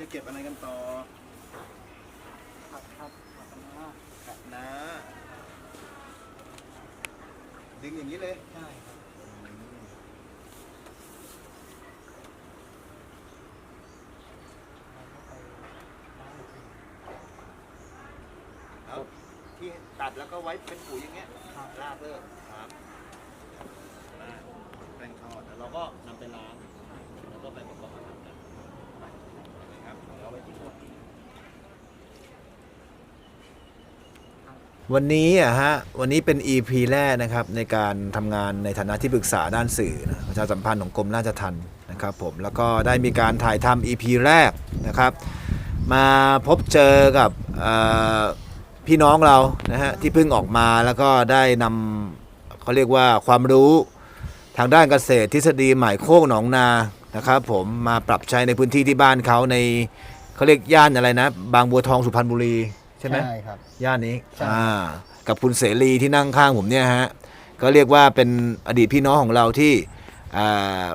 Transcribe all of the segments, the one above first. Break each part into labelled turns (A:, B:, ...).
A: จะเก็บอะไรกันต่อ
B: ครับครับครับนะ
A: ขัดนะดึงอย่างนี้เลย
B: ใช่ครับเราก็ไปล้างอีกที
A: แล้วที่ตัดแล้วก็ไว้เป็นปุ๋ยอย่างเงี้ย
B: ครับ
A: ลาดเลยครับมาแป้งทอดแล้วเราก็นำไปล้าง แล้วก็ไปประกอบอาหารกันครับเอาไว้ที่หัว วันนี้อะฮะวันนี้เป็น EP แรกนะครับในการทำงานในฐานะที่ปรึกษาด้านสื่อนะประชาสัมพันธ์ของกรมราชทัณฑ์นะครับผมแล้วก็ได้มีการถ่ายทำ EP แรกนะครับ มาพบเจอกับเอ่อพี่น้องเรานะฮะที่เพิ่งออกมาแล้วก็ได้นำเขาเรียกว่าความรู้ ทางด้านเกษตรทฤษฎีใหม่โคกหนองนานะครับผมมาปรับใช้ในพื้นที่ที่บ้านเขาในเขาเรียกย่านอะไรนะ บางบัวทองสุพรรณบุรี ใช่ไหม
B: ใช่ครับ
A: ย่านนี้
B: ใช่
A: อ่ากับคุณเสรีที่นั่งข้างผมเนี่ยฮะก็เรียกว่าเป็นอดีตพี่น้องของเราที่อ่า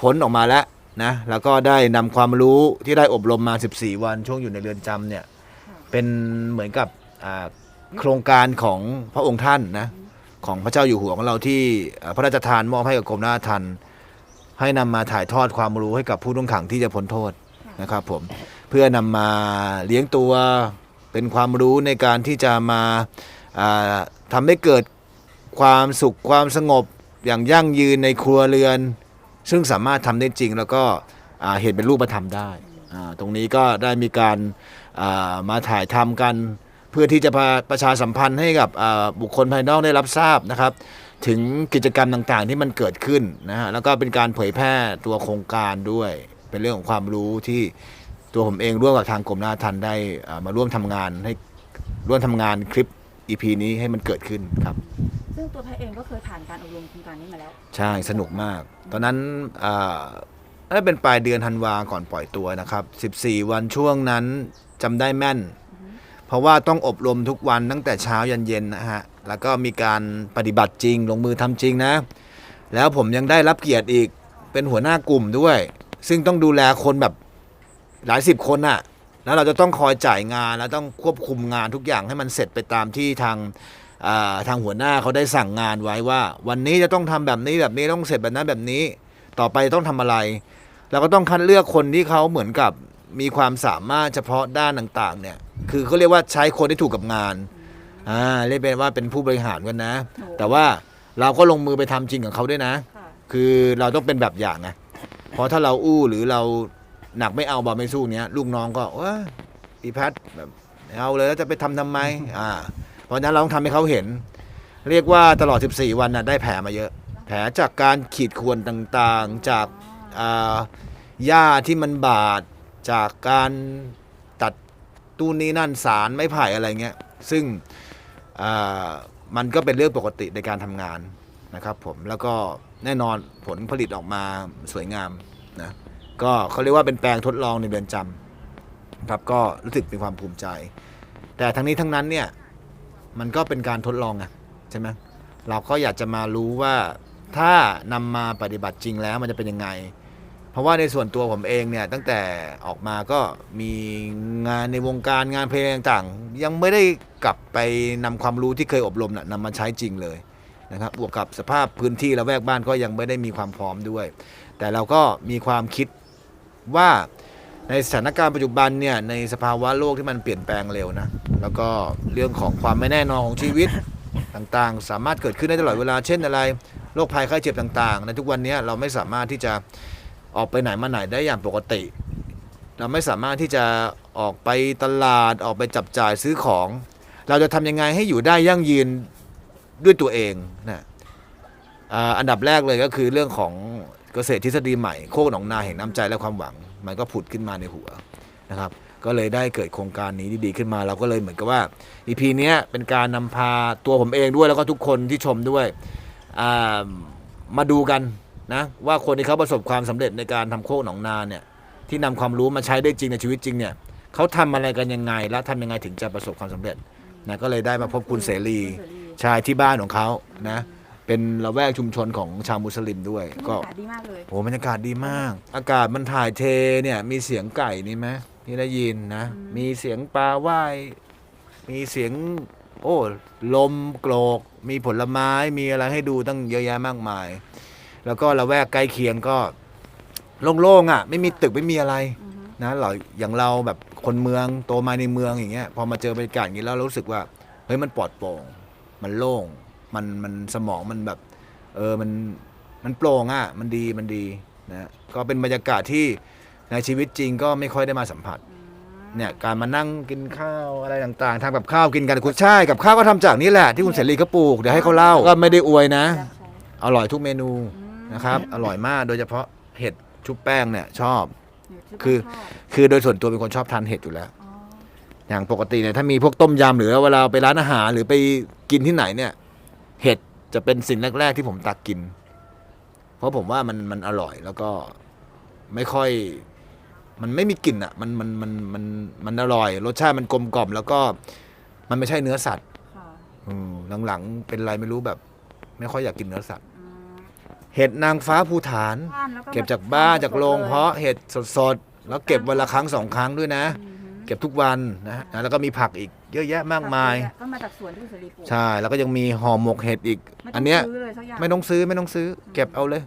A: พ้นออกมาแล้วนะแล้วก็ได้นำความรู้ที่ได้อบรมมา 14 วันช่วงอยู่ในเรือนจำเนี่ยเป็นเหมือนกับอ่าโครงการของพระองค์ท่านนะของพระเจ้าอยู่หัวของเราที่อ่าพระราชทานมอบให้กับกรมราชทัณฑ์ให้นำมาถ่ายทอดความรู้ให้กับผู้ต้องขังที่จะพ้นโทษนะครับผม เพื่อนำมาเลี้ยงตัว เป็นความรู้ในการที่จะมาอ่าทำให้เกิดความสุขความสงบอย่างยั่งยืนในครัวเรือน ซึ่งสามารถทำได้จริงแล้วก็เห็นเป็นรูปธรรมได้ ตรงนี้ก็ได้มีการมาถ่ายทำกัน เพื่อที่จะพาประชาสัมพันธ์ให้กับบุคคลภายนอกได้รับทราบนะครับ ถึงกิจกรรมต่างๆที่มันเกิดขึ้นนะฮะแล้วก็เป็นการเผยแพร่ตัวโครงการด้วย เป็นเรื่องของความรู้ที่ ตัวผมเองร่วมกับทางกรมราชทัณฑ์ได้อ่ามาร่วมทำงานให้ร่วมทำงานคลิป EP นี้ให้มันเกิดขึ้นครับ
C: ซึ่งตัวแพทย์เองก็เคยผ่านการอบรมโครงการนี้มาแล้ว
A: ใช่สนุกมาก ตอนนั้นอ่าน่าจะเป็นปลายเดือนธันวาก่อนปล่อยตัวนะครับ 14 วันช่วงนั้นจำได้แม่น เพราะว่าต้องอบรมทุกวันตั้งแต่เช้ายันเย็นนะฮะ แล้วก็มีการปฏิบัติจริง ลงมือทำจริงนะ แล้วผมยังได้รับเกียรติอีกเป็นหัวหน้ากลุ่มด้วย ซึ่งต้องดูแลคนแบบ หลายสิบคนอะแล้วเราจะต้องคอยจ่ายงานแล้วต้องควบคุมงานทุกอย่างให้มันเสร็จไปตามที่ทางอ่าทางหัวหน้าเขาได้สั่งงานไว้ว่า วันนี้จะต้องทำแบบนี้แบบนี้ต้องเสร็จแบบนั้นแบบนี้ ต่อไปต้องทำอะไรเราก็ต้องคัดเลือกคนที่เขาเหมือนกับมีความสามารถเฉพาะด้านต่างๆ เนี่ย คือเขาเรียกว่าใช้คนที่ถูกกับงานอ่าเรียกเป็นว่าเป็นผู้บริหารกันนะ
C: โอ้
A: แต่ว่าเราก็ลงมือไปทำจริงกับเขาด้วยนะ
C: ค่ะ
A: คือเราต้องเป็นแบบอย่างไงเพราะถ้าเราอู้หรือเรา หนักไม่เอาเบาไม่สู้เนี้ยลูกน้องก็ว่าอีแพทแบบเอาเลยแล้วจะไปทำทำไมอ่า เพราะนั้นเราต้องทำให้เขาเห็น เรียกว่าตลอด 14 วันน่ะได้แผลมาเยอะ แผลจากการขีดข่วนต่างๆ จากอ่าหญ้าที่มันบาด จากการตัดตู้นี้นั่นสารไม้ไผ่อะไรเงี้ย ซึ่งอ่ามันก็เป็นเรื่องปกติในการทำงานนะครับผม แล้วก็แน่นอนผลผลิตออกมาสวยงามนะ ก็เขาเรียกว่าเป็นแปลงทดลองในเรือนจำครับก็รู้สึกมีความภูมิใจ แต่ทั้งนี้ทั้งนั้นเนี่ยมันก็เป็นการทดลองไงใช่ไหมเราก็อยากจะมารู้ว่าถ้านำมาปฏิบัติจริงแล้วมันจะเป็นยังไง เพราะว่าในส่วนตัวผมเองเนี่ยตั้งแต่ออกมาก็มีงานในวงการงานเพลงต่างๆ ยังไม่ได้กลับไปนำความรู้ที่เคยอบรมน่ะนำมาใช้จริงเลยนะครับบวกกับสภาพพื้นที่ละแวกบ้านก็ยังไม่ได้มีความพร้อมด้วย แต่เราก็มีความคิด ว่าในสถานการณ์ปัจจุบันเนี่ยในสภาวะโลกที่มันเปลี่ยนแปลงเร็วนะแล้วก็เรื่องของความไม่แน่นอนของชีวิตต่างๆ สามารถเกิดขึ้นได้ตลอดเวลาเช่นอะไรโรคภัยไข้เจ็บต่างๆ ในทุกวันนี้เราไม่สามารถที่จะออกไปไหนมาไหนได้อย่างปกติ เราไม่สามารถที่จะออกไปตลาดออกไปจับจ่ายซื้อของ เราจะทำยังไงให้อยู่ได้ยั่งยืนด้วยตัวเองนะอันดับแรกเลยก็คือเรื่องของ เกษตรทฤษฎีใหม่โคกหนองนาแห่งน้ำใจและความหวัง มันก็ผุดขึ้นมาในหัวนะครับ ก็เลยได้เกิดโครงการนี้ดีๆขึ้นมา เราก็เลยเหมือนกับว่า EP เนี้ยเป็นการนำพาตัวผมเองด้วยแล้วก็ทุกคนที่ชมด้วยอ่ามาดูกันนะว่าคนที่เขาประสบความสำเร็จในการทำโคกหนองนาเนี่ยที่นำความรู้มาใช้ได้จริงในชีวิตจริงเนี่ยเขาทำอะไรกันยังไง และทำยังไงถึงจะประสบความสำเร็จนะก็เลยได้มาพบคุณเสรี
C: เสรี
A: ชายที่บ้านของเขานะ เป็นละแวกชุมชนของชาวมุสลิมด้วย
C: ซึ่งบร
A: ก็
C: รยากาศดีมากเลย
A: โอ้บรรยากาศดีมาก อากาศมันถ่ายเทเนี่ยมีเสียงไก่นี่ไหมที่ได้ยินนะ
C: อืม
A: มีเสียงปลาว่าย มีเสียง โอ้ลมโกรก มีผลไม้มีอะไรให้ดูตั้งเยอะแยะมากมาย แล้วก็ละแวกใกล้เคียงก็ โล่งๆอะ ไม่มีตึกไม่มีอะไร
C: อือฮึ
A: นะเราอย่างเราแบบคนเมืองโตมาในเมืองอย่างเงี้ยพอมาเจอบรรยากาศอย่างนี้แล้วรู้สึกว่าเฮ้ยมันปลอดโปร่ง มันโล่ง มันมันสมองมันแบบ เออมันมันโปร่งอะมันดีมันดีนะก็เป็นบรรยากาศที่ในชีวิตจริงก็ไม่ค่อยได้มาสัมผัส
C: อืม
A: เนี่ยการมานั่งกินข้าวอะไรต่างๆทำกับข้าวกินกันคุณใช่กับข้าวก็ทำจากนี่แหละที่คุณเสรีเขาปลูกเดี๋ยวให้เขาเล่าก็ไม่ได้อวยนะ
C: อยากใช้
A: อร่อยทุกเมนู
C: อืม
A: นะครับอร่อยมากโดยเฉพาะเห็ดชุบแป้งเนี่ยชอบ
C: อยู่ที่
A: คือ
C: บ้านชอบ
A: คือโดยส่วนตัวเป็นคนชอบทานเห็ดอยู่แล้ว
C: อ๋อ
A: อย่างปกติเนี่ยถ้ามีพวกต้มยำหรือเวลาไปร้านอาหารหรือไปกินที่ไหนเนี่ย เห็ดจะเป็นสิ่งแรก ๆ ที่ผมตักกิน เพราะผมว่ามันมันอร่อยแล้วก็ไม่ค่อย มันไม่มีกลิ่นอะ มันมันมันมันมันอร่อย รสชาติมันกลมกล่อม แล้วก็มันไม่ใช่เนื้อสัตว์
C: ค่ะ
A: อืมหลังๆ เป็นไรไม่รู้แบบ ไม่ค่อยอยากกินเนื้อสัตว์
C: อืม
A: เห็ดนางฟ้าภูฐาน
C: บ้านแล้ว
A: เก็บจากบ้านจากโรง
C: สดๆ
A: เพาะเห็ดสดๆ แล้วเก็บวันละครั้งสองครั้งด้วยนะ
C: อือฮึ
A: เก็บทุกวันนะนะแล้วก็มีผักอีกเยอะแยะมากมาย
C: ก็มาจากสวนที่คุณเสรีปลูก
A: ใช่ แล้วก็ยังมีห่อหมกเห็ดอีก
C: ไม่ต้
A: อั
C: อนง
A: เนี้ย
C: ซื้อเลยสักอย่าง
A: ไม่ต้องซื้อไม่ต้องซื้อ เก็บเอาเลย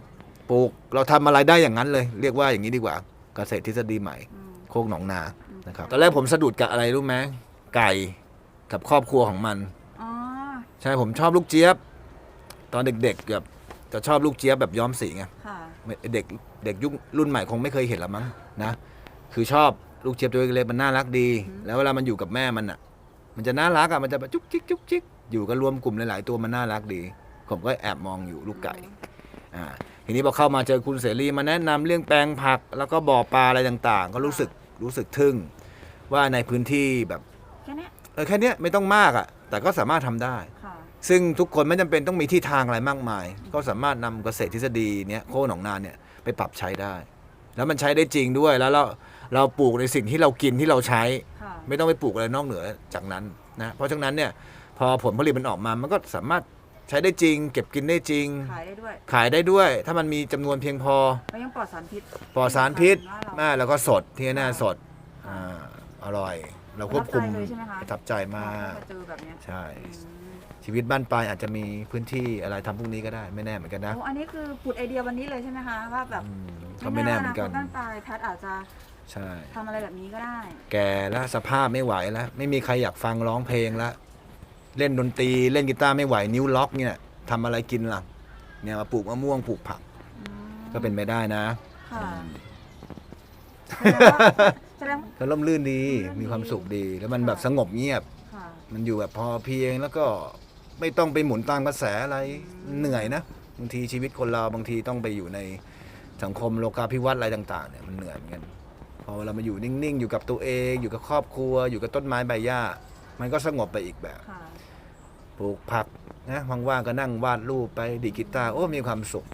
A: ปลูกเราทำอะไรได้อย่างนั้นเลย เรียกว่าอย่างนี้ดีกว่าเกษตรทฤษฎีใหม่
C: อืม
A: โคกหนองนานะครับตอนแรกผมสะดุดกับอะไรรู้ไหมไก่กับครอบครัวของมัน
C: อ๋อ
A: ใช่ผมชอบลูกเจี๊ยบ ตอนเด็กๆแบบจะชอบลูกเจี๊ยบแบบย้อมสีไง
C: ค่ะ
A: ไม่เด็กเด็กยุครุ่นใหม่คงไม่เคยเห็นละมั้งนะ คือชอบ ลูกเจี๊ยบตัวเล็กๆมันน่ารักดี
C: อืม
A: แล้วเวลามันอยู่กับแม่มันอะ มันจะน่ารักอะมันจะแบบจุกจิกจุกจิกอยู่กันรวมกลุ่มหลายๆตัวมันน่ารักดี ผมก็แอบมองอยู่ลูกไก่อ่าทีนี้พอเข้ามาเจอคุณเสรีมาแนะนำเรื่องแปลงผัก แล้วก็บ่อปลาอะไรต่างๆ ก็รู้สึกรู้สึกทึ่ง ว่าในพื้นที่แบบ
C: แค่เนี้ย
A: เออแค่เนี้ยไม่ต้องมากอะ แต่ก็สามารถทำได้
C: ค่ะ
A: ซึ่งทุกคนไม่จำเป็นต้องมีที่ทางอะไรมากมาย ก็สามารถนำเกษตรทฤษฎีเนี้ยโค่หนองนาเนี่ยไปปรับใช้ได้ แล้วมันใช้ได้จริงด้วยแล้วเรา เราปลูกในสิ่งที่เรากินที่เราใช้
C: ค่ะ
A: ไม่ต้องไปปลูกอะไรนอกเหนือจากนั้นนะเพราะฉะนั้นเนี่ยพอผลผลิตมันออกมามันก็สามารถใช้ได้จริง เก็บกินได้จริง
C: ขายได้ด้วย
A: ขายได้ด้วย ถ้ามันมีจำนวนเพียงพอ
C: แล้วยังปลอดสารพิษ
A: ปลอดสารพิษ
C: ว่าเรา
A: แม่แล้วก็สดที่แน่ๆสดอ่าอร่อย เราควบคุม
C: ประทับใจเลยใช่ไหมคะ
A: ประทับใจมาก
C: ถ้เจอแบบเนี้ย
A: ใช่
C: อืม
A: ชีวิตบ้านปลายอาจจะมีพื้นที่อะไรทำพวกนี้ก็ได้ไม่แน่เหมือนกันนะ
C: โอ้อันนี้คือผุดไอเดียวันนี้เลยใช่ไหมคะว่าแบบ
A: อืมก็ไม่แน่เหมือนกัน
C: ด้านปลายแพทย์อาจจะ
A: ใช่
C: ทำอะไรแบบนี้ก็ได้
A: แก่แล้วสภาพไม่ไหวแล้ว ไม่มีใครอยากฟังร้องเพลงแล้วเล่นดนตรีเล่นกีตาร์ไม่ไหวนิ้วล็อกเนี่ยทำอะไรกินล่ะ เนี่ยมาปลูกมะม่วงปลูกผัก
C: อืม
A: ก็เป็นไปได้นะ
C: ค่ะ
A: อืม
C: แสดงว่า
A: ก็ร่มรื่นดี
C: ร่มรื่นดี
A: มีความสุขดีแล้วมันแบบสงบเงียบ
C: ค่ะ
A: มันอยู่แบบพอเพียงแล้วก็ไม่ต้องไปหมุนตามกระแสอะไรเหนื่อยนะบางทีชีวิตคนเราบางทีต้องไปอยู่ในสังคมโลกาภิวัตน์อะไรต่าง ๆเนี่ยมันเหนื่อยเหมือนกันพ อเรามาอยู่นิ่งๆ อยู่กับตัวเอง อยู่กับครอบครัว อยู่กับต้นไม้ใบหญ้า มันก็สงบไปอีกแบบ
C: ค่ะ
A: ปลูกผักนะว่างๆก็นั่งวาดรูปไปดีดกีตาร์โอ้มีความสุข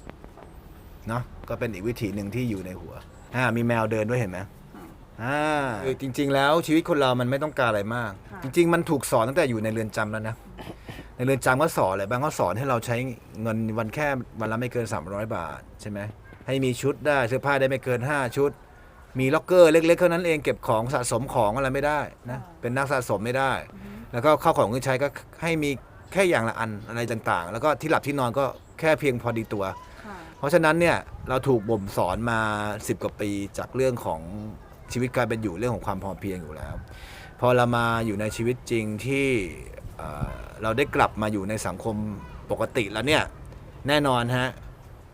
A: เนาะก็เป็นอีกวิถีหนึ่งที่อยู่ในหัวอ่ามีแมวเดินด้วยเห็นไหมอ่าคือจริง ๆ แล้วชีวิตคนเรามันไม่ต้องการอะไรมาก
C: ค่ะ
A: จริง ๆ มันถูกสอนตั้งแต่อยู่ในเรือนจำแล้วนะ ในเรือนจำก็สอนอะไรบ้างก็สอนให้เราใช้เงินวันแค่วันละไม่เกิน 300 บาทใช่ไหมให้มีชุดได้เสื้อผ้าได้ไม่เกิน 5 ชุด มีล็อกเกอร์เล็กๆเท่านั้นเองเก็บของสะสมของอะไรไม่ได้นะเป็นนักสะสมไม่ได้
C: อือฮึ
A: แล้วก็ข้าวของเครื่องใช้ก็ให้มีแค่อย่างละอันอะไรต่างๆ แล้วก็ที่หลับที่นอนก็แค่เพียงพอดีตัว
C: ค่ะ
A: เพราะฉะนั้นเนี่ยเราถูกบ่มสอนมา 10 กว่าปีจากเรื่องของชีวิตการเป็นอยู่เรื่องของความพอเพียงอยู่แล้ว พอเรามาอยู่ในชีวิตจริงที่เอ่อเราได้กลับมาอยู่ในสังคมปกติแล้วเนี่ยแน่นอนฮะ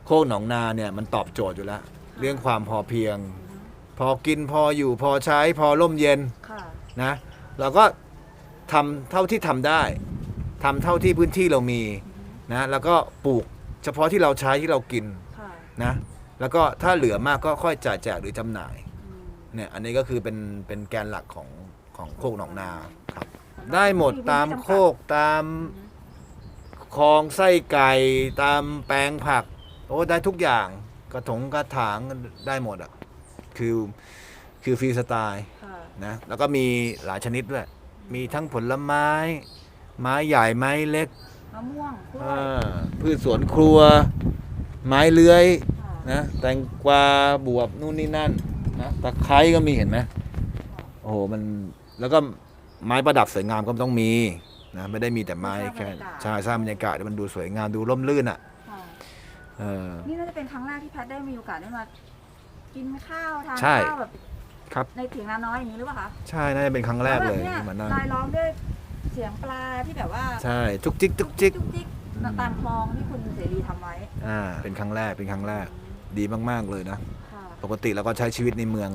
A: โคกหนองนาเนี่ยมันตอบโจทย์อยู่แล้ว เรื่องความพอเพียงพ อกินพออยู่พอใช้พอร่มเย็น
C: ค่ะ
A: นะเราก็ทำเท่าที่ทำได้ทำเท่าที่พื้นที่เรามีนะแล้วก็ปลูกเฉพาะที่เราใช้ที่เรากิน
C: ค่ะ
A: นะแล้วก็ถ้าเหลือมากก็ค่อยจ่ายแจกหรือจำหน่าย
C: อืม
A: เนี่ยอันนี้ก็คือเป็นเป็นแกนหลักของของโคกหนองนาครับ ได้หมดตามโคกตามคลองไส้ไก่ตามแปลงผัก โอ้ได้ทุกอย่างกระถงกระถางได้หมดอะ คือคือฟรีสไตล์
C: ค่ะ
A: นะแล้วก็มีหลายชนิดด้วย มีทั้งผลไม้ ไม้ใหญ่ไม้เล็ก
C: มะม่วงกล้วย
A: อ่าพืชสวนครัว ไม้เลื้อย
C: ค่ะ
A: นะแตงกวาบวบนู่นนี่นั่นนะตะไคร้ก็มีเห็นไหมโอ้โหมันแล้วก็ไม้ประดับสวยงามก็ต้องมีนะไม่ได้มีแต่ไม้แค่ใช่สร้างบรรยากาศให้มันดูสวยงามดูร่มรื่นอะ
C: ค่ะ
A: เออ
C: นี่น่าจะเป็นครั้งแรกที่แพทย์ได้มีโอกาสได้มา กินข้าวทาน
A: ใช่
C: ข้าวแบบ
A: ครับ
C: ในเถียงนาน้อยอย่างนี้หรือเปล่าคะ
A: ใช่น่าจะเป็นครั้งแรกเลย
C: วบบนี่
A: ที่มานั่ง
C: รายล้อมด้วยเสียงปลาที่แบบว่า
A: ใช่จุกจิกจุกจิก
C: จุกจิกตามคลองที่คุณเสรีทำไว้
A: อ่าเป็นครั้งแรกเป็นครั้งแรกดีมากๆเลยนะ
C: ค่ะ
A: ปกติเราก็ใช้ชีวิตในเมือง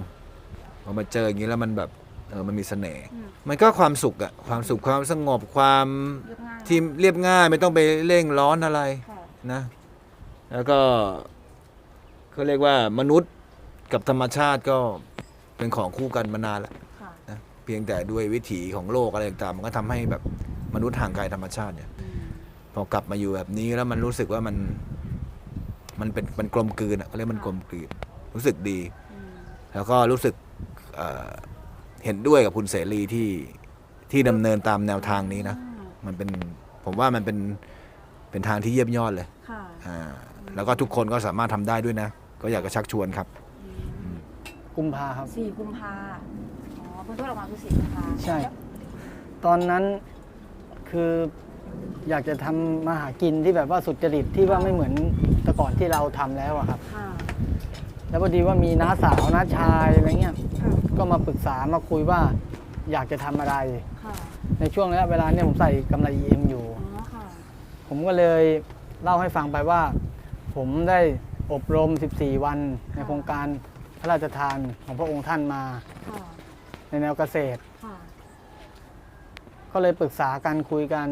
A: พอมาเจออย่างนี้แล้วมันแบบเออมันมีเสน่ห์
C: อืม
A: มันก็ความสุขอะความสุขความสงบความ
C: เรียบง่าย
A: ที่เรียบง่ายไม่ต้องไปเร่งร้อนอะไร
C: ค่ะ
A: นะ แล้วก็เขาเรียกว่ามนุษย์ กับธรรมชาติก็เป็นของคู่กันมานานแล้ว
C: ค่ะ
A: นะเพียงแต่ด้วยวิถีของโลกอะไรต่างๆมันก็ทำให้แบบมนุษย์ห่างไกลธรรมชาติเนี่ย
C: อืม
A: พอกลับมาอยู่แบบนี้แล้วมันรู้สึกว่ามัน มันเป็นมันกลมกลืนอะเขาเรียกมันกลมกลืน รู้สึกดี
C: อืม
A: แล้วก็รู้สึกเอ่อเห็นด้วยกับคุณเสรีที่ที่ดำเนินตามแนวทางนี้นะ
C: อืม
A: มันเป็นผมว่ามันเป็นเป็นทางที่เยี่ยมยอดเลย
C: ค่ะ
A: อ่าแล้วก็ทุกคนก็สามารถทำได้ด้วยนะ ก็อยากจะชักชวนครับ
C: อืม
B: กุมภาครับ
C: สี่กุมภาอ๋อเพิ่งโทษออกมาคือสี่กุมภา
B: ใช่ ตอนนั้นคืออยากจะทำมาหากินที่แบบว่าสุจริตที่ว่าไม่เหมือนแต่ก่อนที่เราทำแล้วอะครับ
C: ค่ะ
B: แล้วพอดีว่ามีน้าสาวน้าชายอะไรเงี้ย
C: ค่ะ
B: ก็มาปรึกษามาคุยว่าอยากจะทำอะไร
C: ค่ะ
B: ในช่วงระยะเวลาเนี่ยผมใส่กำไร EM อยู่
C: อ๋อค่ะ
B: ผมก็เลยเล่าให้ฟังไปว่า ผมได้อบรม 14 วันในโครงการ พระราชทานของพระองค์ท่านมา
C: ค่ะ
B: ในแนวเกษตร
C: ค่ะ
B: ก็เลยปรึกษากันคุยกัน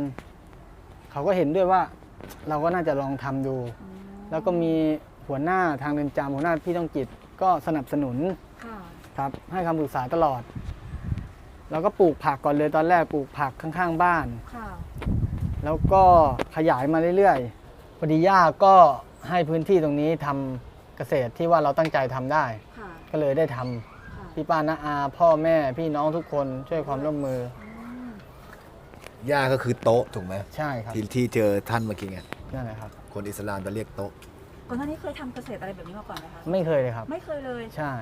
B: เขาก็เห็นด้วยว่าเราก็น่าจะลองทำดู
C: อืม
B: แล้วก็มีหัวหน้าทางเรือนจำหัวหน้าพี่ต้องจิตก็สนับสนุน
C: ค่ะ
B: ครับ ให้คำปรึกษาตลอดเราก็ปลูกผักก่อนเลยตอนแรกปลูกผักข้างๆบ้าน
C: ค่ะ
B: แล้วก็ขยายมาเรื่อยๆพอดีย่าก็ให้พื้นที่ตรงนี้ทำเกษตรที่ว่าเราตั้งใจทำได้
C: ค่ะ
B: ก็เลยได้ทำ
C: ค่ะ
B: พี่ป้าน้าอา พ่อแม่พี่น้องทุกคนช่วยความร่วมมือ
C: อืม
A: ย่าก็คือโต๊ะถูกไหม
B: ใช่ครับ
A: ที่ที่เจอท่านเมื่อกี้ไง
B: นั่นแหละครับ
A: คนอิสลามจะเรียกโต๊ะ
C: ก่อนหน้านี้เคยทำเกษตรอะไรแบบนี้มาก่อนไหมคะ
B: ไม่เคยเลยครับ
C: ไม่เคยเลย
B: ใช่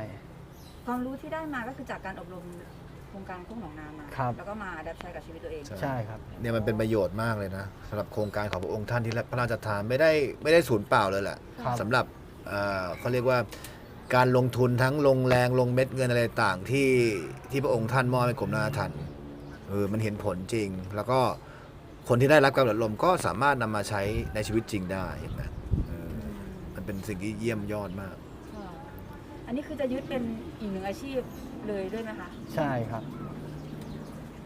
C: ความรู้ที่ได้มาก็คือจากการอบรมโครงการคุ้งหนองนามา
B: ครับ
C: แล้วก็มาดัดใช้กับชีวิตตัวเอง
A: ใช่
B: ใช่ครับ
A: เนี่ยมันเป็นประโยชน์มากเลยนะสำหรับโครงการของพระองค์ท่านที่พระราชทานไม่ได้ไม่ได้สูญเปล่าเลยแหละ
B: ครับ
A: สำหรับเอ่อเขาเรียกว่า การลงทุนทั้งลงแรงลงเม็ดเงินอะไรต่างที่ที่พระองค์ท่านมอบให้กรมราชทัณฑ์เออมันเห็นผลจริง แล้วก็คนที่ได้รับการอบรมก็สามารถนำมาใช้ในชีวิตจริงได้เห็นไหมเออมันเป็นสิ่งที่เยี่ยมยอดมาก
C: ค่ะอันนี้คือจะยึดเป็นอีกหนึ่งอาชีพเลยด้วยไหมคะ
B: ใช่ครับ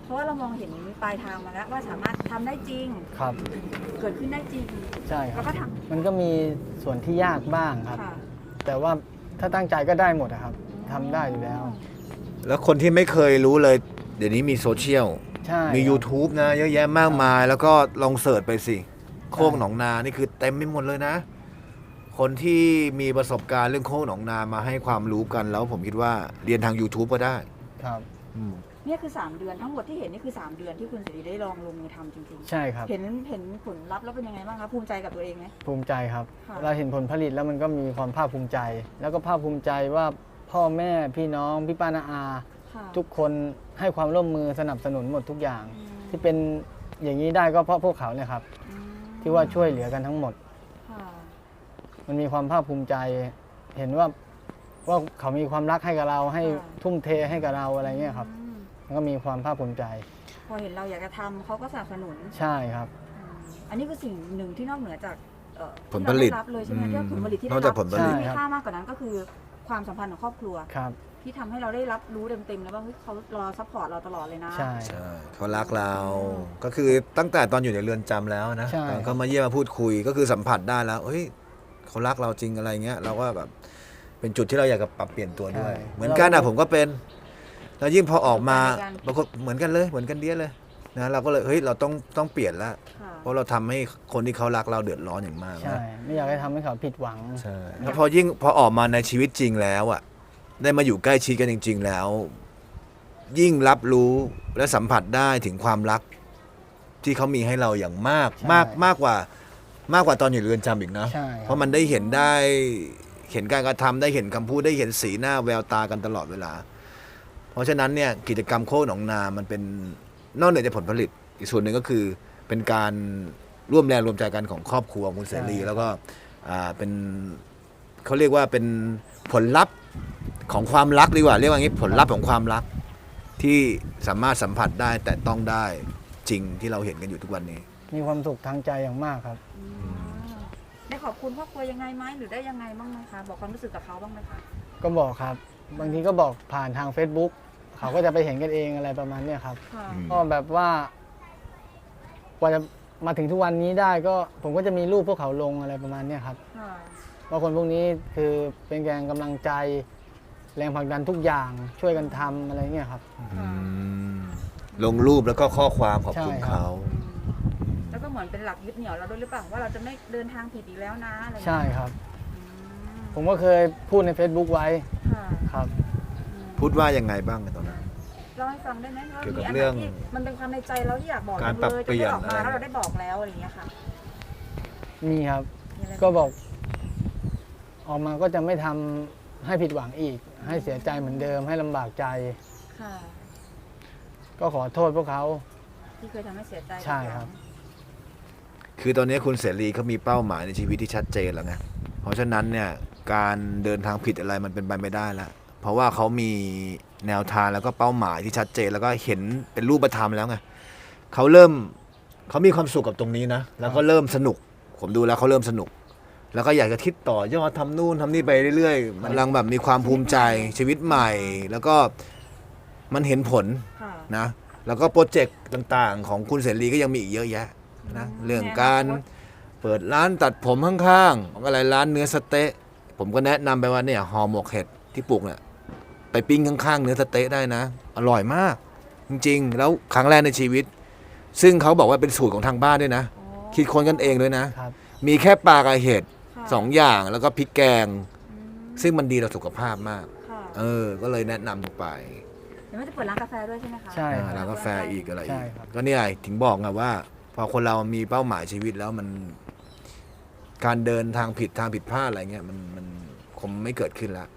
C: เพราะว่าเรามองเห็นปลายทางมาแล้วว่าสามารถทำได้จริง
B: ครับ
C: เกิดขึ้นได้จริง
B: ใช่ค
C: แล้
B: รั
C: ว
B: บ
C: ก็ท
B: มันก็มีส่วนที่ยากบ้างคำรับ
C: ค่ะ
B: แต่ว่า ถ้าตั้งใจก็ได้หมดนะครับทำได้อยู่แล้ว
A: แล้วคนที่ไม่เคยรู้เลย เดี๋ยวนี้มีโซเชียล
B: ใช่
A: มี
B: ครับ
A: YouTube นะ เยอะแยะมากมาย แล้วก็ลองเสิร์ชไปสิ โคกหนองนา นี่คือเต็มไปหมดเลยนะ คนที่มีประสบการณ์เรื่องโคกหนองนามาให้ความรู้กันแล้วผมคิดว่าเรียนทาง YouTube ก็ได้
B: ครับ
A: อืม
C: เนี่ยคือ 3 เดือนทั้งหมดที่เห็นนี่คือ 3 เดือนที่คุณสิริได้ลองลงมือทำจริง
B: ใช่ครับ
C: ๆ เห็นเห็นผลลัพธ์แล้วเป็นยังไงบ้างคะภูมิใจกับตัวเองไหม
B: ภูมิใจครับ
C: ค่ะ
B: เราเห็นผลผลิตแล้วมันก็มีความภาคภูมิใจ แล้วก็ภาคภูมิใจว่าพ่อแม่พี่น้องพี่ป้านาอา
C: ค่ะ
B: ทุกคนให้ความร่วมมือสนับสนุนหมดทุกอย่าง
C: อืม
B: ที่เป็นอย่างนี้ได้ก็เพราะพวกเขาเนี่ยครับ
C: อืม
B: ที่ว่าช่วยเหลือกันทั้งหมด
C: ค่ะ
B: มันมีความภาคภูมิใจ เห็นว่าว่าเขามีความรักให้กับเราให้ทุ่มเทให้กับเราอะไรเงี้ยครับ
C: อืม
B: มัน ก็มีความภาคภูมิใจ
C: พอเห็นเราอยากจะทำเขาก็สนับสนุน
B: ใช่ครับ
C: อืมอันนี้คือสิ่งหนึ่งที่นอกเหนือจากเอ่อ
A: ผลผลิต
C: ที่เราได้รับเลยใช่ไหมที่ว่าผลผลิตที่
A: น
C: ได้
A: อก
C: รั
A: จากผลผลิต
B: ใช่
C: ที่มีค่ามากกว่านั้นก็คือความสัมพันธ์ของครอบครัว
B: ครับ
C: ที่ทำให้เราได้รับรู้เต็มๆแล้วว่าเฮ้ยเขารอซัพพอร์ตเราตลอดเลยนะ
B: ใช่
A: ใช่เขารักเรา ก็คือตั้งแต่ตอนอยู่ในเรือนจำแล้วนะ
B: ใช่
A: ตอนเขามาเยี่ยมมาพูดคุยก็คือสัมผัสได้แล้วเฮ้ยเขารักเราจริงอะไรเงี้ยเราก็แบบเป็นจุดที่เราอยากจะปรับเปลี่ยนตัวด้วย เหมือนกันนะผมก็เป็น แล้วยิ่งพอออกมาบางคนเหมือนกันเลยเหมือนกันเดียเลยนะเราก็เลยเฮ้ยเราต้องต้องเปลี่ยนละ
C: ค่ะ
A: เพราะเราทำให้คนที่เขารักเราเดือดร้อนอย่างมาก
B: ใช่
A: นะ
B: ไม่อยากให้ทำให้เขาผิดหวัง
A: ใช่แล้วพอยิ่งพอออกมาในชีวิตจริงแล้วอะได้มาอยู่ใกล้ชิดกันจริง ๆ แล้ว ยิ่งรับรู้และสัมผัสได้ถึงความรัก ที่เขามีให้เราอย่างมาก
B: ใช่
A: มากมากกว่ามากกว่าตอนอยู่เรือนจำอีกนะ
B: ใช่ค
A: เพ
B: รับ
A: ราะมันได้เห็นได้เห็นการกระทำได้เห็นคำพูดได้เห็นสีหน้าแววตากันตลอดเวลาผ ราะฉะนั้นเนี่ยกิจกรรมโคกหนองนา มันเป็นนอกเหนือจากผลผลิต อีกส่วนหนึ่งก็คือเป็นการร่วมแรงรวมใจกันของครอบครัวของคุณเสรี
B: ใช่
A: แล้วก็อ่าเป็นเขาเรียกว่าเป็นผลลัพธ์ของความรักดีกว่าเรียกว่างี้ผลลัพธ์ของความรักที่สามารถสัมผัสได้แต่ต้องได้จริงที่เราเห็นกันอยู่ทุกวันนี้
B: มีความสุขทางใจอย่างมากครับ
C: อืมได้ขอบคุณครอบครัวยังไงไหมหรือได้ยังไงบ้างไหมคะ บอกความรู้สึกกับเขาบ้างไหมคะ
B: ก็บอกครับ บางทีก็บอกผ่านทาง Facebook เขาก็จะไปเห็นกันเองอะไรประมาณเนี้ยครับ
C: ค่ะ
A: อืม
B: ก็แบบว่ากว่าจะมาถึงทุกวันนี้ได้ก็ผมก็จะมีรูปพวกเขาลงอะไรประมาณเนี้ยครับ
C: ค่ะ
B: ว่าคนพวกนี้คือเป็นแรงกำลังใจ แรงผลักดันทุกอย่างช่วยกันทำอะไรเงี้ยครับ
A: อืมลงรูปแล้วก็ข้อความขอบคุณ
B: ใช่ครับ
A: เขา
C: อืมแล้วก็เหมือนเป็นหลักยึดเหนี่ยวเราด้วยหรือเปล่าว่าเราจะไม่เดินทางผิดอีกแล้วนะอะไรอย่าง
B: ใช่
C: เงี้ย
B: ครับ
C: อืม
B: ผมก็เคยพูดใน Facebook ไว้
C: ค่ะ
B: ครับ
C: อืม
A: พูดว่ายังไงบ้างในตอนนั้น
C: เล่าให้ฟังได้ไหมว่า
A: เกี่ยวกับ
C: มีนไหน
A: เรื่อง
C: ที่มันเป็นความในใจเราที่อยากบอก
A: การ
C: จัง
A: ปรับ
C: เลย
A: เปลี่ยน
C: จะได้ออกมา
A: อะไร
C: แล้วเราได้บอกแล้วอะไรอย่างเงี้ยค่ะ
B: มีครับ
C: มีอะไรไหม
B: ก็บอก ออกมาก็จะไม่ทำให้ผิดหวังอีก ให้เสียใจเหมือนเดิมให้ลำบากใจ
C: ค่ะ
B: ก็ขอโทษพวกเขา
C: ที่เคยทำให้เสียใจ
B: ใช่ครับ
A: คือตอนนี้คุณเสรีเขามีเป้าหมายในชีวิตที่ชัดเจนแล้วไงเพราะฉะนั้นเนี่ยการเดินทางผิดอะไรมันเป็นไปไม่ได้แล้ว เพราะว่าเขามีแนวทางแล้วก็เป้าหมายที่ชัดเจนแล้วก็เห็นเป็นรูปธรรมแล้วไงเขาเริ่มเขามีความสุขกับตรงนี้นะ แล้วก็เริ่มสนุก ผมดูแล้วเขาเริ่มสนุก แล้วก็อยากจะคิดต่อยอดทำนู่นทำนี่ไปเรื่อยๆมันกำลังแบบมีความภูมิใจชีวิตใหม่ แล้วก็มันเห็นผล
C: ค่ะ
A: นะ แล้วก็โปรเจกต์ต่างๆ ของคุณเสรีก็ยังมีอีกเยอะแยะนะ
C: อืม
A: เรื่องการเปิดร้านตัดผมข้างๆอะไรร้านเนื้อสเต๊ะ ผมก็แนะนำไปว่าเนี่ยห่อหมกเห็ดที่ปลูกเนี่ยไปปิ้งข้างๆเนื้อสเต๊ะได้นะ อร่อยมาก จริงๆ แล้วครั้งแรกในชีวิต ซึ่งเขาบอกว่าเป็นสูตรของทางบ้านด้วยนะ
C: อ๋อ
A: คิดค้นกันเองด้วยนะ
B: ครับ
A: มีแค่ปลากับเห็ด
C: ค่ะ
A: สองอย่างแล้วก็พริกแกง
C: อืม
A: ซึ่งมันดีต่อสุขภาพมาก
C: ค่ะ
A: เออ ก็เลยแนะนำไป
C: เดี๋ยวมันจะเปิดร้านกาแฟด้วยใช่ไหมคะ
B: ใช่
A: อ่าร้านกาแฟอีกอะไร
B: ใช่
A: อีก
B: ครับ
A: ก็เนี่ยถึงบอกไงว่า พอคนเรามีเป้าหมายชีวิตแล้วมัน การเดินทางผิดทางผิดพลาดอะไรเงี้ยมันมันคงไม่เกิดขึ้นละ
C: ค่ะ
A: ใ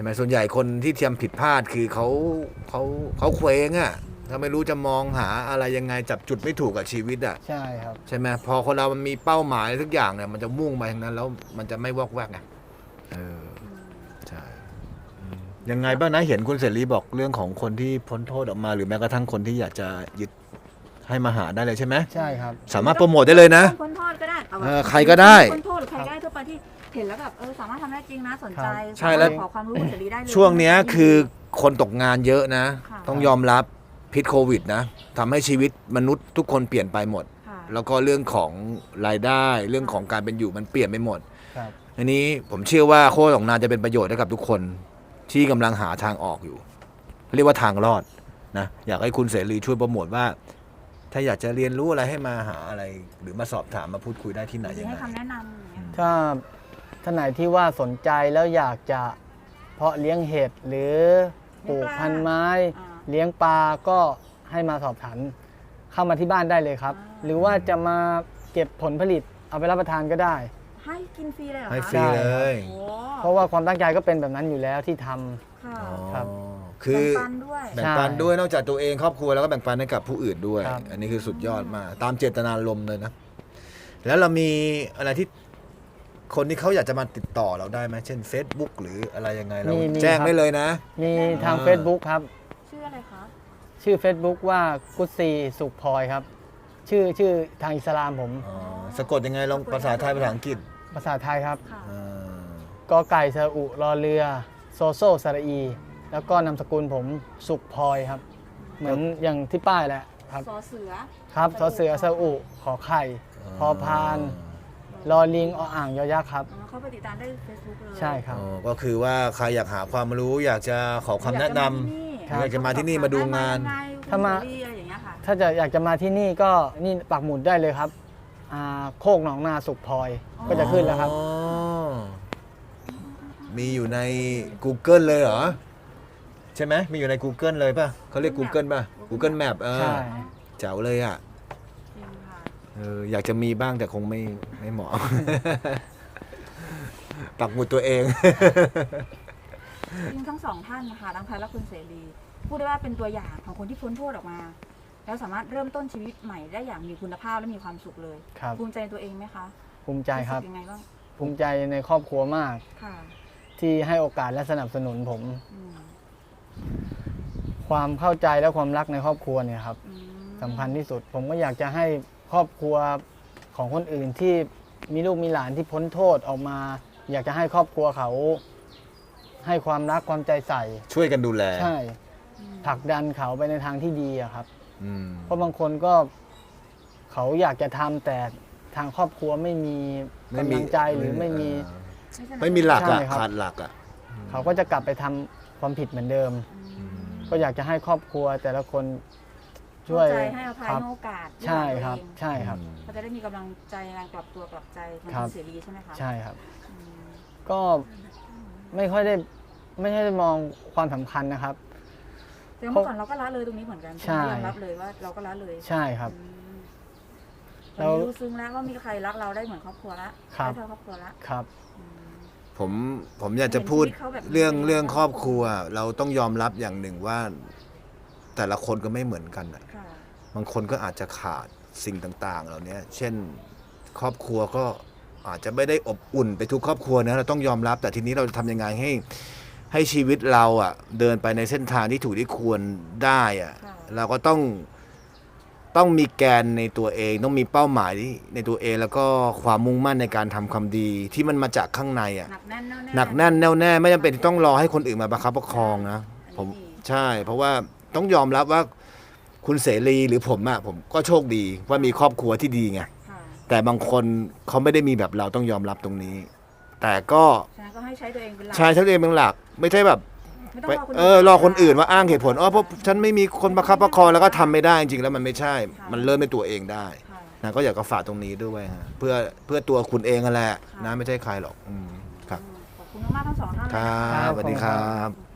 A: ช่ไหมส่วนใหญ่คนที่เทียมผิดพลาดคือเขาเขาเขาเคว้งอะ่ะถ้าไม่รู้จะมองหาอะไรยังไงจับจุดไม่ถูกกับชีวิตอะ่ะ
B: ใช่ครับ
A: ใช่ไหมพอคนเรามันมีเป้าหมายทุกอย่างเนี่ยมันจะมุ่งไปทางนั้นแล้วมันจะไม่วอกแวกไงเออ
C: อืม
A: ใช่อืมยังไงบ้างนะเห็นคุณเสรีบอกเรื่องของคนที่พ้นโทษออกมา หรือแม้กระทั่งคนที่อยากจะยึดให้มาหาได้เลยใช่ไหม
B: ใช่ครับ
A: สามารถโปรโมทได้เลยนะ
C: คนทอดก็ได้าแบบ
A: เออใครก็ได้
C: คนทอดหรือใครก็ได้ทั่วไปที่เห็นแล้วแบบเออสามารถทำได้จริงนะสนใจ
B: ครับ
A: ใช่แล้ว
C: ขอความรู้เสรีได้เลย
A: ช่วงเนี้ยคือคนตกงานเยอะนะ
C: ค่ะ
A: ต้องยอมรับพิษโควิดนะทำให้ชีวิตมนุษย์ทุกคนเปลี่ยนไปหมด
C: ค่ะ
A: แล้วก็เรื่องของรายได้เรื่องของการเป็นอยู่มันเปลี่ยนไปหมด
B: ครับ
A: อันนี้ผมเชื่อว่าโคตรของนานจะเป็นประโยชน์ให้กับทุกคนที่กำลังหาทางออกอยู่ เรียกว่าทางรอดนะอยากให้คุณเสรีช่วยโปรโมทว่า ถ้าอยากจะเรียนรู้อะไรให้มาหาอะไร หรือมาสอบถามมาพูดคุยได้ที่ไหน
C: หรือ
A: ยัง
C: ให้
A: ไง
C: คำแนะนำอย่างเงี้ย
B: ถ้า ท่านไหนที่ว่าสนใจแล้วอยากจะเพาะเลี้ยงเห็ดหรือปลูกพันธุ์ไม้
C: อ่า
B: เลี้ยงปลาก็ให้มาสอบถามเข้ามาที่บ้านได้เลยครับ
C: อ่า
B: หรือว่าจะมาเก็บผลผลิตเอาไปรับประทานก็ได้
C: ให้กินฟรีเลยเหรอคะ
A: ให้ฟรีเลย
C: โอ้
B: เพราะว่าความตั้งใจก็เป็นแบบนั้นอยู่แล้วที่ทำ
C: ค่ะ
A: อ๋อ
B: ครับ
A: คือ
C: แบ่งปันด้วย
A: แบ่งปัน
B: ใช่
A: ด้วยนอกจากตัวเองครอบครัวแล้วก็แบ่งปันให้กับผู้อื่นด้วย
B: ครับ
A: อันนี้คือสุดยอดมาก ตามเจตนารมณ์เลยนะ แล้วเรามีอะไรที่ คนที่เขาอยากจะมาติดต่อเราได้ไหมเช่น Facebook หรืออะไรยังไงเราม
B: มี
A: แจ้ง
B: ครับ
A: ได้เลยนะ
B: มีทาง
A: อ่า
B: Facebook ครับ
C: ชื่ออะไรคะ
B: ชื่อ Facebook ว่ากุศซีสุขพลอยครับ ชื่อชื่อทางอิสลามผม
A: อ๋อสะกดยังไงลองภาษาไทยภาษาอังกฤษ
B: ภาษาไทยครับ
C: ค่ะ
A: อ่า
B: กอไก่สระอุรอเรือ โซโซสระอี แล้วก็นามสกุลผมสุขพลอยครับ เหมือนอย่างที่ป้ายแหละครับ
C: สอเสือ
B: ครับสอเสือสระอุขอไข่ พอพาน รอลิงออ่างยอยักษ์ครับ
C: อ๋อเข้าไปติดตามได้ Facebook เลย
B: ใช่ครับ
A: อ๋อก็คือว่าใครอยากหาความรู้อยากจะขอคำแนะนำ
B: ครับ
A: อยากจะมาที่นี่มาดูงาน
B: ถ้ามา
C: อะไรอย่างเงี้ยค่ะ
B: ถ้าจะอยากจะมาที่นี่ก็นี่ปักหมุดได้เลยครับอ่าโคกหนองนาสุขพลอย
C: อ๋อ
B: ก็จะขึ้นแล้วครับ
A: อ๋อมีอยู่ใน Google เลยเหรอ ใช่ไหมมีอยู่ใน Google เลยป่ะเขาเรียก Google ป่ะ Google Map เออ
B: ใช่
A: แจ๋วเลยอะ
C: จริงค่ะ
A: เอออยากจะมีบ้างแต่คงไม่ไม่เหมาะ ปักหมุดตัวเอง
C: จริงทั้งสองท่านนะคะทั้งแพทย์และคุณเสรีพูดได้ว่าเป็นตัวอย่างของคนที่พ้นโทษออกมา แล้วสามารถเริ่มต้นชีวิตใหม่ได้อย่างมีคุณภาพและมีความสุขเลย
B: ครับ
C: ภูมิใจในตัวเองไหมคะ
B: ภูมิใจครับ
C: สึกยังไงบ้าง
B: ภูมิใจในครอบครัวมาก
C: ค่ะ
B: ที่ให้โอกาสและสนับสนุนผม
C: อืม
B: ความเข้าใจและความรักในครอบครัวเนี่ยครับ
C: อืม
B: สำคัญที่สุด ผมก็อยากจะให้ ครอบครัวของคนอื่นที่มีลูกมีหลานที่พ้นโทษออกมา อยากจะให้ครอบครัวเขา ให้ความรักความใจใส่
A: ช่วยกันดูแล
B: ใช่
C: อืม
B: ผลักดันเขาไปในทางที่ดีอะครับ
A: อืม
B: เพราะบางคนก็เขาอยากจะทำแต่ทางครอบครัวไม่มีกำลังใจหรือไม่มี
A: เออ
C: ไม่ใช่
A: ไม่มีหลักอะ
B: ใช่ครับ
A: ขาดหลักอะ
B: เขาก็จะกลับไปทำความผิดเหมือนเดิม
C: อืม
B: ก็อยากจะให้ครอบครัวแต่ละคน ช่วย
C: เข้าใจให้อภัย
B: ครับ
C: ให้โอกาส
B: ใช่ครับ
C: ตัวเอง
B: ใช่ครับ
C: เขาจะได้มีกำลังใจในการกลับตัวกลับใจของ
B: ครับ
C: คุณเสรีใช่ไหมคะ
B: ใช่ครับ
C: อืม
B: ก็ไม่ค่อยได้ไม่ค่อยได้มองความสำคัญนะครับ
C: แต่เมื่อก่อนเราก็ละเลยตรงนี้เหมือนกัน
B: ใช่
C: ยอมรับเลยว่าเราก็ละเลย
B: ใช่ครับ
C: อืมต
B: แล้
C: อน
B: ว
C: นี้รู้ซึ้งแล้วว่ามีใครรักเราได้เหมือนครอบครัวละ
B: ครับ
C: ได้เท่าครอบครัวละ
B: ครับ
C: อืม
A: ผมผมอยากจะพูด
C: เห็นชีวิตเขาแบบนี้
A: เรื่อง
C: เลย
A: เรื่องครอบครัว เราต้องยอมรับอย่างหนึ่งว่า แต่ละคนก็ไม่เหมือนกันอะ
C: ค่ะ
A: บางคนก็อาจจะขาดสิ่งต่างๆ เหล่านี้เช่นครอบครัวก็อาจจะไม่ได้อบอุ่นไปทุกครอบครัวนะเราต้องยอมรับ แต่ทีนี้เราจะทำยังไงให้ให้ชีวิตเราอะเดินไปในเส้นทางที่ถูกที่ควรได้อะ
C: ค่ะ
A: เราก็ต้องต้องมีแกนในตัวเอง ต้องมีเป้าหมายในตัวเอง แล้วก็ความมุ่งมั่นในการทำความดีที่มันมาจากข้างในอะ
C: หนักแน่นแน่วแน่
A: หนักแน่นแน่วแน่ไม่จำเป็นที่ต้องรอให้คนอื่นมาประคับประคองนะ
C: อันนี้
A: ผม
C: ดี
A: ใช่ เพราะว่า ต้องยอมรับว่าคุณเสรีหรือผมอะผมก็โชคดีว่ามีครอบครัวที่ดีไง
C: ค่ะ
A: แต่บางคนเขาไม่ได้มีแบบเราต้องยอมรับตรงนี้ แต่ก็
C: ฉะนั้นก็ให้ใช้ตัวเองเป็นหลัก
A: ใช้ใช้ตัวเองเป็นหลัก ไม่ใช่แบบ
C: ไม่ต้อง
A: ไป
C: รอคน
A: เออรอคนอื่นว่าอ้างเหตุผลอ๋อเพราะฉันไม่มีคนประคับประคองแล้วก็ทำไม่ได้จริงๆแล้วมันไม่ใช่ มันเริ่มในตัวเองได้
C: ค่ะ
A: นะก็อยากจะฝากตรงนี้ด้วยฮะเพื่อเพื่อตัวคุณเองนั่นแหละนะไม่ใช่ใครหรอกอืมครับ
C: ขอบคุณมากๆทั้งสองท่านเลย
A: ค
C: นะ
A: รั
C: คะ
A: บสวัสดีครับ
C: ขอบ